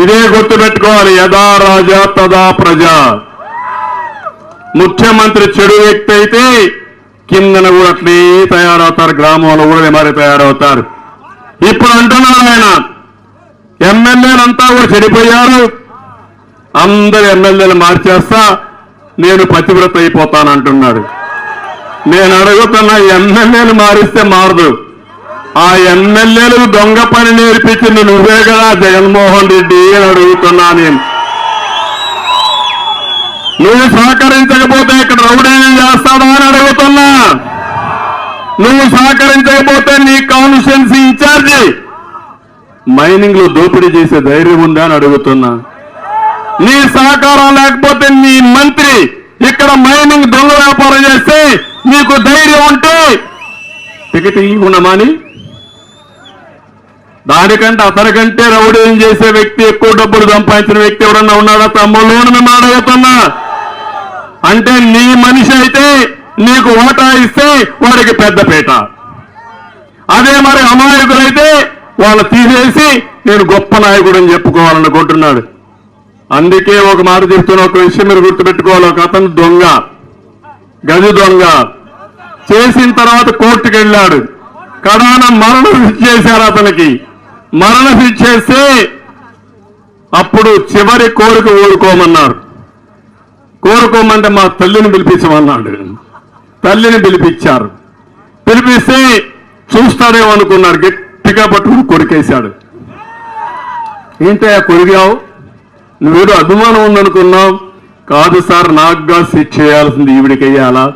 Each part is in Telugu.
ఇదే గుర్తుపెట్టుకోవాలి యథా రాజా తదా ప్రజ. ముఖ్యమంత్రి చెడు వ్యక్తి అయితే కిందన కూడా అట్లే తయారవుతారు గ్రామంలో కూడా మరి తయారవుతారు. ఇప్పుడు అంటున్నారు ఆయన ఎమ్మెల్యేలంతా కూడా చెడిపోయారు. అందరు ఎమ్మెల్యేలు మార్చేస్తా నేను పతివ్రత అయిపోతానంటున్నాడు. నేను అడుగుతున్న ఎమ్మెల్యేలు మారిస్తే మారదు. ఆ ఎమ్మెల్యేలు దొంగ పని నేర్పించింది నువ్వే కదా జగన్మోహన్ రెడ్డి అని అడుగుతున్నా నేను. నువ్వు సహకరించకపోతే ఇక్కడ రౌడీని చేస్తాడా అని అడుగుతున్నా. నువ్వు సహకరించకపోతే నీ కాన్స్టిట్యున్సీ ఇన్ఛార్జి మైనింగ్లో దోపిడీ చేసే ధైర్యం ఉందా అని అడుగుతున్నా. నీ సహకారం లేకపోతే నీ మంత్రి ఇక్కడ మైనింగ్ దొంగ వ్యాపారం చేస్తే నీకు ధైర్యం ఉంటే టికెట్ ఇవ్వనమాని దానికంటే అతనికంటే రౌడీం చేసే వ్యక్తి ఎక్కువ డబ్బులు సంపాదించిన వ్యక్తి ఎవరన్నా ఉన్నాడా తమ్ముళ్ళు అని మేము అడుగుతున్నా. అంటే నీ మనిషి అయితే నీకు ఓటా ఇస్తే వాడికి పెద్దపేట అదే మరి అమాయకులైతే వాళ్ళు తీసేసి నేను గొప్ప నాయకుడు అని చెప్పుకోవాలనుకుంటున్నాడు. అందుకే ఒక మాట చెప్తున్న ఒక విషయం మీరు గుర్తుపెట్టుకోవాలి. ఒక అతను దొంగ. గది దొంగ. చేసిన తర్వాత కోర్టుకు వెళ్ళాడు కడాన మరణం చేశారు అతనికి. మరణం శిక్ష అప్పుడు చివరి కోరిక ఊరుకోమన్నారు. కోరుకోమంటే మా తల్లిని పిలిపించమన్నాడు తల్లిని పిలిపించారు. పిలిపిస్తే చూస్తాడేమో అనుకున్నాడు గట్టిగా పట్టుకుని కొరికేశాడు. ఏంటయ్యా కొరిగావు? నువ్వేడు అభిమానం ఉందనుకున్నావు? కాదు సార్ నాకుగా శిక్ష చేయాల్సింది ఈవిడికి వెయ్యాలా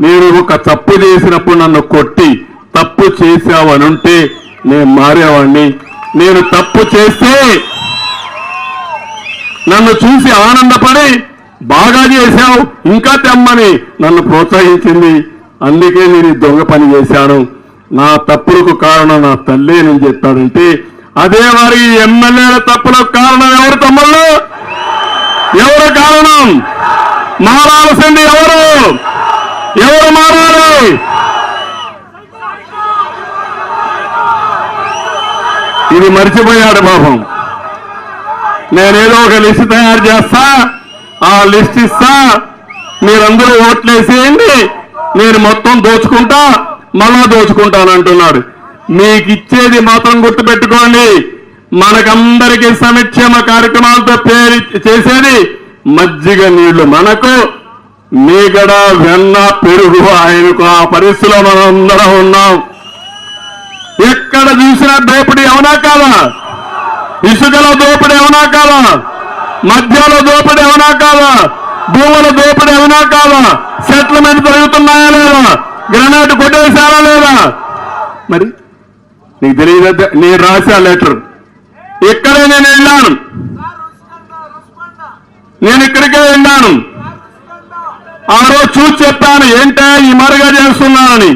నేను ఒక తప్పు చేసినప్పుడు నన్ను కొట్టి తప్పు చేశావనుంటే నేను మారేవాడిని నేను తప్పు చేస్తే నన్ను చూసి ఆనందపడి బాగా చేశావు ఇంకా తెమ్మని నన్ను ప్రోత్సహించింది. అందుకే నేను దొంగ పని చేశాను. నా తప్పులకు కారణం నా తల్లే నేను చెప్పాడంటే అదే వారి ఎమ్మెల్యేల తప్పులకు కారణం ఎవరు తమ్ముళ్ళు? ఎవరు కారణం? మారాల్సింది ఎవరు? ఎవరు మారాలి? ఇది మర్చిపోయాడు పాపం. నేనేదో ఒక లిస్ట్ తయారు చేస్తా ఆ లిస్ట్ ఇస్తా మీరందరూ ఓట్లేసేయండి నేను మొత్తం దోచుకుంటా మళ్ళా దోచుకుంటానంటున్నాడు మీకు ఇచ్చేది మాత్రం గుర్తుపెట్టుకోండి మనకందరికీ సంక్షేమ కార్యక్రమాలతో పేరు చేసేది మజ్జిగ నీళ్ళు మనకు. మీగడ వెన్న పెరుగు ఆయనకు ఆ పరిస్థితిలో మనం అందరం ఉన్నాం. ఎక్కడ చూసినా దోపిడీ అవునా కాదా? ఇసుకలో దోపిడీ అవునా కాదా? మధ్యలో దోపిడీ అవునా కాదా? భూముల దోపిడీ అవునా కాదా? సెటిల్మెంట్ జరుగుతున్నాయా లేదా? గ్రనేట్ కొట్టేశారా లేదా? మరి నీకు తెలియదు? నేను రాసా లెటర్. ఇక్కడే నేను వెళ్ళాను. నేను ఇక్కడికే వెళ్ళాను. ఆ రోజు చూసి చెప్పాను ఏంటా ఈ మరుగా చేస్తున్నానని?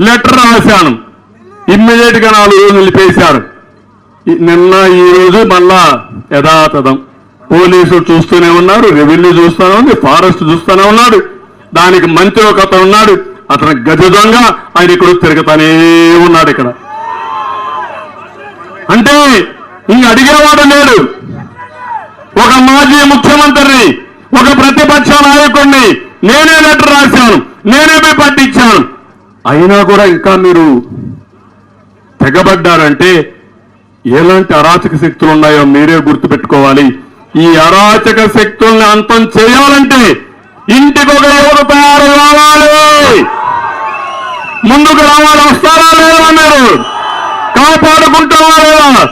లెటర్ రాశాను. ఇమ్మీడియట్గా నాలుగు రోజులు నిలిపేశారు. నిన్న ఈ రోజు మళ్ళా యథాతథం. పోలీసులు చూస్తూనే ఉన్నారు రెవెన్యూ చూస్తూనే ఉంది ఫారెస్ట్ చూస్తూనే ఉన్నాడు. దానికి మంత్రి ఒక అతను ఉన్నాడు. అతను గజ దొంగ ఆయన ఇక్కడ తిరుగుతానే ఉన్నాడు ఇక్కడ. అంటే ఇంక అడిగేవాడు లేడు. ఒక మాజీ ముఖ్యమంత్రిని ఒక ప్రతిపక్ష నాయకుడిని నేనే లెటర్ రాశాను నేనే పట్టించాను. అయినా కూడా ఇంకా మీరు తెగబడ్డారంటే ఎలాంటి అరాచక శక్తులు ఉన్నాయో మీరే గుర్తుపెట్టుకోవాలి. ఈ అరాచక శక్తుల్ని అంతం చేయాలంటే ఇంటికి ఒక యువత తయారు రావాలి ముందుకు రావాలి వస్తారా లేదా మీరు కాపాడుకుంటారా లేదా?